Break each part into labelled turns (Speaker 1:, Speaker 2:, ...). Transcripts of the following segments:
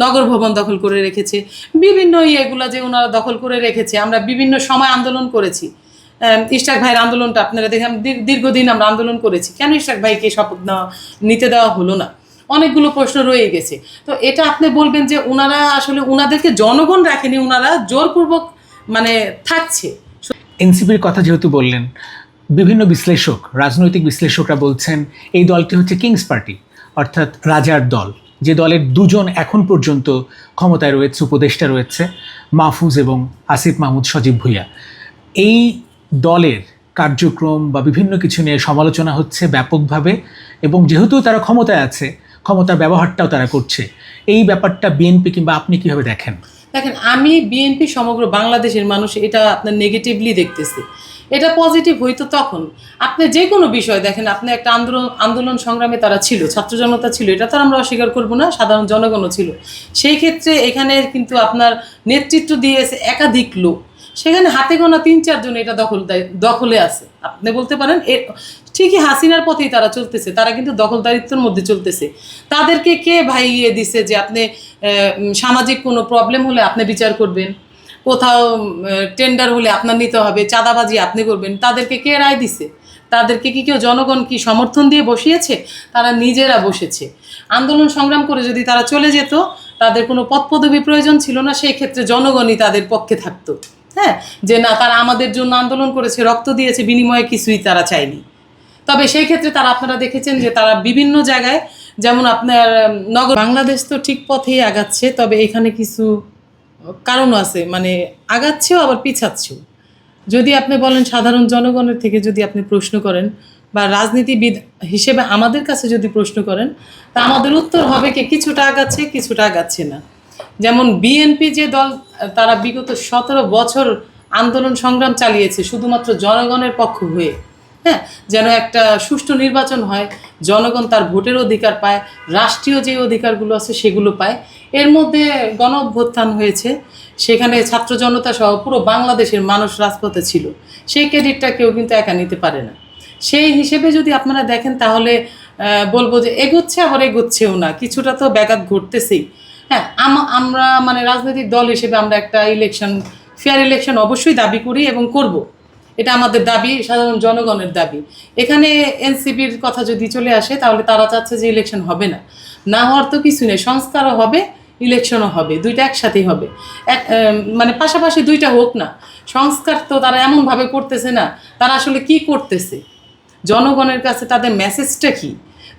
Speaker 1: নগর ভবন দখল করে রেখেছে। বিভিন্ন ইয়েগুলা যে ওনারা দখল করে রেখেছে আমরা বিভিন্ন সময় আন্দোলন করেছি। আহ, ইশরাক ভাইয়ের আন্দোলনটা আপনারা দেখেন দীর- দীর্ঘদিন আমরা আন্দোলন করেছি। কেন ইশরাক ভাইকে শপথ নিতে দেওয়া হলো না? অনেকগুলো প্রশ্ন রয়ে গেছে। তো এটা আপনি বলবেন যে ওনারা আসলে ওনাদেরকে জনগণ রাখেনি ওনারা জোরপূর্বক মানে থাকছে।
Speaker 2: এনসিপির কথা যেহেতু বললেন বিভিন্ন বিশ্লেষক রাজনৈতিক বিশ্লেষকরা বলছেন এই দলটি হচ্ছে কিংস পার্টি অর্থাৎ রাজার দল। যে দলের দুজন এখন পর্যন্ত ক্ষমতায় রয়েছে, উপদেষ্টা রয়েছে, মাহফুজ এবং আসিফ মাহমুদ সজীব ভুইয়া। এই দলের কার্যক্রম বা বিভিন্ন কিছু নিয়ে সমালোচনা হচ্ছে ব্যাপকভাবে এবং যেহেতু তারা ক্ষমতায় আছে, ক্ষমতার ব্যবহারটাও তারা করছে, এই ব্যাপারটা বিএনপি কিংবা আপনি কীভাবে দেখেন?
Speaker 1: দেখেন, আমি বিএনপি সমগ্র বাংলাদেশের মানুষ, এটা আপনার নেগেটিভলি দেখতেছি। এটা পজিটিভ হইতো তখন। আপনি যে কোনো বিষয় দেখেন, আপনি একটা আন্দোলন আন্দোলন সংগ্রামে তারা ছিল, ছাত্র জনতা ছিল, এটা তো আমরা অস্বীকার করব না, সাধারণ জনগণও ছিল। সেই ক্ষেত্রে এখানে কিন্তু আপনার নেতৃত্ব দিয়েছে একাধিক লোক। সেখানে হাতে গোনা তিন চারজন এটা দখল দখলে আছে। আপনি বলতে পারেন, এ, ঠিকই হাসিনার পথেই তারা চলতেছে, তারা কিন্তু দখলদারিত্বের মধ্যে চলতেছে। তাদেরকে কে ভাই ইয়ে দিছে যে আপনি সামাজিক কোনো প্রবলেম হলে আপনি বিচার করবেন? কোথাও টেন্ডার হলে আপনার নিতে হবে, চাঁদাবাজি আপনি করবেন, তাদেরকে কে রায় দিছে? তাদেরকে কি কেউ, জনগণ কি সমর্থন দিয়ে বসিয়েছে? তারা নিজেরা বসেছে। আন্দোলন সংগ্রাম করে যদি তারা চলে যেত, তাদের কোনো পদ পদবি প্রয়োজন ছিল না, সেই ক্ষেত্রে জনগণই তাদের পক্ষে থাকতো। হ্যাঁ? যে না, তারা আমাদের জন্য আন্দোলন করেছে, রক্ত দিয়েছে, বিনিময়ে কিছুই তারা চায়নি। তবে সেই ক্ষেত্রে তারা আপনারা দেখেছেন যে তারা বিভিন্ন জায়গায়, যেমন আপনার নগর বাংলাদেশ তো ঠিক পথেই আগাচ্ছে, তবে এখানে কিছু কারণ আছে মানে আগাচ্ছেও আবার পিছাচ্ছেও। যদি আপনি বলেন সাধারণ জনগণের থেকে যদি আপনি প্রশ্ন করেন বা রাজনীতিবিদ হিসেবে আমাদের কাছে যদি প্রশ্ন করেন, তা আমাদের উত্তর হবে কি কিছুটা আগাচ্ছে কিছুটা আগাচ্ছে না। যেমন বিএনপি যে দল, তারা বিগত সতেরো বছর আন্দোলন সংগ্রাম চালিয়েছে শুধুমাত্র জনগণের পক্ষ হয়ে। হ্যাঁ যেন একটা সুষ্ঠু নির্বাচন হয়, জনগণ তার ভোটের অধিকার পায়, রাষ্ট্রীয় যে অধিকারগুলো আছে সেগুলো পায়। এর মধ্যে গণ অভ্যুত্থান হয়েছে, সেখানে ছাত্র জনতা সহ পুরো বাংলাদেশের মানুষ রাজপথে ছিল। সেই ক্রেডিটটা কেউ কিন্তু একা নিতে পারে না। সেই হিসেবে যদি আপনারা দেখেন তাহলে বলব যে এগোচ্ছে আবার এগোচ্ছেও না, কিছুটা তো ব্যাঘাত ঘটতেছেই। হ্যাঁ আম- আমরা মানে রাজনৈতিক দল হিসেবে আমরা একটা ইলেকশন ফেয়ার ইলেকশন অবশ্যই দাবি করি এবং করব। এটা আমাদের দাবি, সাধারণ জনগণের দাবি। এখানে এনসিপির কথা যদি চলে আসে, তাহলে তারা চাচ্ছে যে ইলেকশন হবে না। না হওয়ার তো কিছু নেই, সংস্কারও হবে ইলেকশনও হবে, দুইটা একসাথেই হবে। এক মানে পাশাপাশি দুইটা হোক না, সংস্কার তো তারা এমনভাবে করতেছে না, তারা আসলে কি করতেছে? জনগণের কাছে তাদের মেসেজটা কি?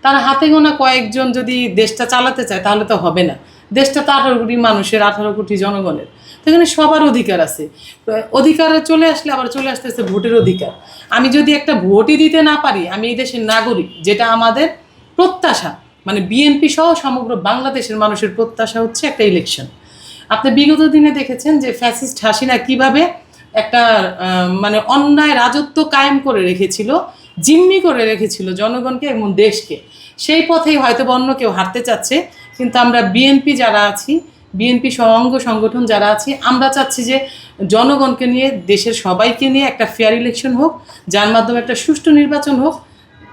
Speaker 1: তারা হাতে গোনা কয়েকজন যদি দেশটা চালাতে চায়, তাহলে তো হবে না। দেশটা তো আঠারো কোটি মানুষের, আঠারো কোটি জনগণের। তো এখানে সবার অধিকার আছে। অধিকারে চলে আসলে আবার চলে আসতেছে ভোটের অধিকার। আমি যদি একটা ভোটই দিতে না পারি, আমি এই দেশের নাগরিক, যেটা আমাদের প্রত্যাশা মানে বিএনপি সহ সমগ্র বাংলাদেশের মানুষের প্রত্যাশা হচ্ছে একটা ইলেকশন আপনি বিগত দিনে দেখেছেন যে ফ্যাসিস্ট হাসিনা কীভাবে একটা মানে অন্যায় রাজত্ব কায়েম করে রেখেছিল, জিম্মি করে রেখেছিল জনগণকে এবং দেশকে। সেই পথেই হয়তো অন্য কেউ হাঁটতে চাচ্ছে, কিন্তু আমরা বিএনপি যারা আছি বিএনপি সহ অঙ্গ সংগঠন যারা আছে, আমরা চাচ্ছি যে জনগণকে নিয়ে, দেশের সবাইকে নিয়ে একটা ফেয়ার ইলেকশন হোক, যার মাধ্যমে একটা সুষ্ঠু নির্বাচন হোক।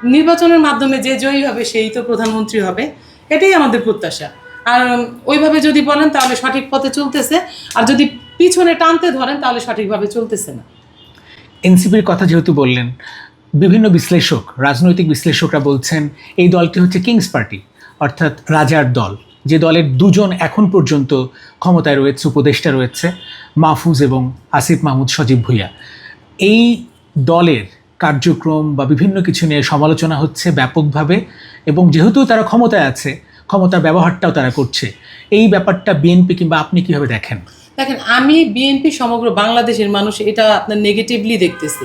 Speaker 1: নির্বাচনের মাধ্যমে যে জয়ী হবে, সেই তো প্রধানমন্ত্রী হবে। এটাই আমাদের প্রত্যাশা। আর ওইভাবে যদি বলেন, তাহলে সঠিক পথে চলতেছে। আর যদি পিছনে টানতে ধরেন, তাহলে সঠিকভাবে চলতেছে না।
Speaker 2: এনসিপির কথা যেহেতু বললেন, বিভিন্ন বিশ্লেষক, রাজনৈতিক বিশ্লেষকরা বলছেন, এই দলটি হচ্ছে কিংস পার্টি, অর্থাৎ রাজার দল। যে দলের দুজন এখন পর্যন্ত ক্ষমতায় রয়েছে, উপদেষ্টা রয়েছে, মাহফুজ এবং আসিফ মাহমুদ সজীব ভুইয়া। এই দলের কার্যক্রম বা বিভিন্ন কিছু নিয়ে সমালোচনা হচ্ছে ব্যাপকভাবে এবং যেহেতু তারা ক্ষমতায় আছে, ক্ষমতার ব্যবহারটাও তারা করছে, এই ব্যাপারটা বিএনপি কিংবা আপনি কীভাবে দেখেন?
Speaker 1: দেখেন, আমি বিএনপি সমগ্র বাংলাদেশের মানুষ, এটা আপনার নেগেটিভলি দেখতেছি।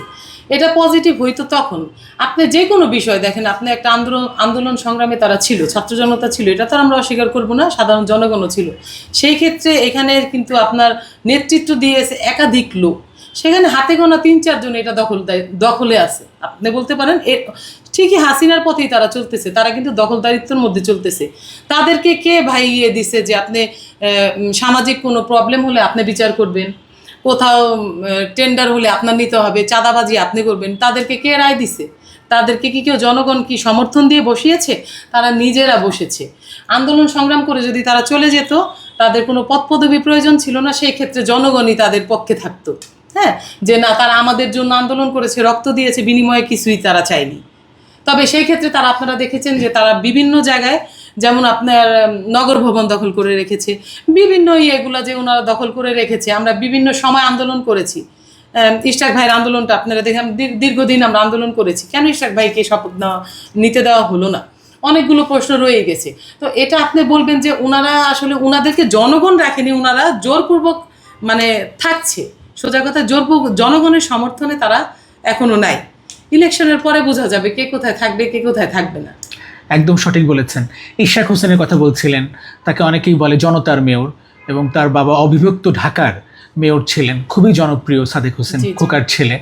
Speaker 1: এটা পজিটিভ হইতো তখন। আপনি যে কোনো বিষয় দেখেন, আপনি একটা আন্দোলন আন্দোলন সংগ্রামে তারা ছিল, ছাত্র জনতা ছিল, এটা তো আমরা অস্বীকার করব না, সাধারণ জনগণও ছিল। সেই ক্ষেত্রে এখানে কিন্তু আপনার নেতৃত্ব দিয়েছে একাধিক লোক। সেখানে হাতে গোনা তিন চারজন এটা দখল দখলে আছে। আপনি বলতে পারেন, এ, ঠিকই হাসিনার পথেই তারা চলতেছে, তারা কিন্তু দখলদারিত্বের মধ্যে চলতেছে। তাদেরকে কে ভাই ইয়ে দিছে যে আপনি সামাজিক কোনো প্রবলেম হলে আপনি বিচার করবেন? কোথাও টেন্ডার হলে আপনার নিতে হবে, চাঁদাবাজি আপনি করবেন, তাদেরকে কে রায় দিছে? তাদেরকে কি কেউ জনগণ কি সমর্থন দিয়ে বসিয়েছে? তারা নিজেরা বসেছে। আন্দোলন সংগ্রাম করে যদি তারা চলে যেত, তাদের কোনো পদ পদবি প্রয়োজন ছিল না, সেই ক্ষেত্রে জনগণই তাদের পক্ষে থাকতো। হ্যাঁ? যে না, তারা আমাদের জন্য আন্দোলন করেছে, রক্ত দিয়েছে, বিনিময়ে কিছুই তারা চায়নি। তবে সেই ক্ষেত্রে তারা আপনারা দেখেছেন যে তারা বিভিন্ন জায়গায় যেমন আপনার নগর ভবন দখল করে রেখেছে। বিভিন্ন ইয়েগুলো যে ওনারা দখল করে রেখেছে আমরা বিভিন্ন সময় আন্দোলন করেছি। আম, ইশরাক ভাইয়ের আন্দোলনটা আপনারা দেখেন দীর- দীর্ঘদিন আমরা আন্দোলন করেছি। কেন ইশরাক ভাইকে শপথ নিতে দেওয়া হলো না? অনেকগুলো প্রশ্ন রয়ে গেছে। তো এটা আপনি বলবেন যে ওনারা আসলে ওনাদেরকে জনগণ রাখেনি ওনারা জোরপূর্বক মানে থাকছে। সোজা কথা জোরপূর্বক জনগণের সমর্থনে তারা এখনও নাই। ইলেকশনের পরে বোঝা যাবে কে কোথায় থাকবে কে কোথায় থাকবে না।
Speaker 2: একদম সঠিক বলেছেন ইশাক হোসেনের কথা বলছিলেন তাকে অনেকেই বলে জনতার মেয়র এবং তার বাবা অবিভক্ত ঢাকার মেয়র ছিলেন খুবই জনপ্রিয় সাদেক হোসেন। খোকার ছেলে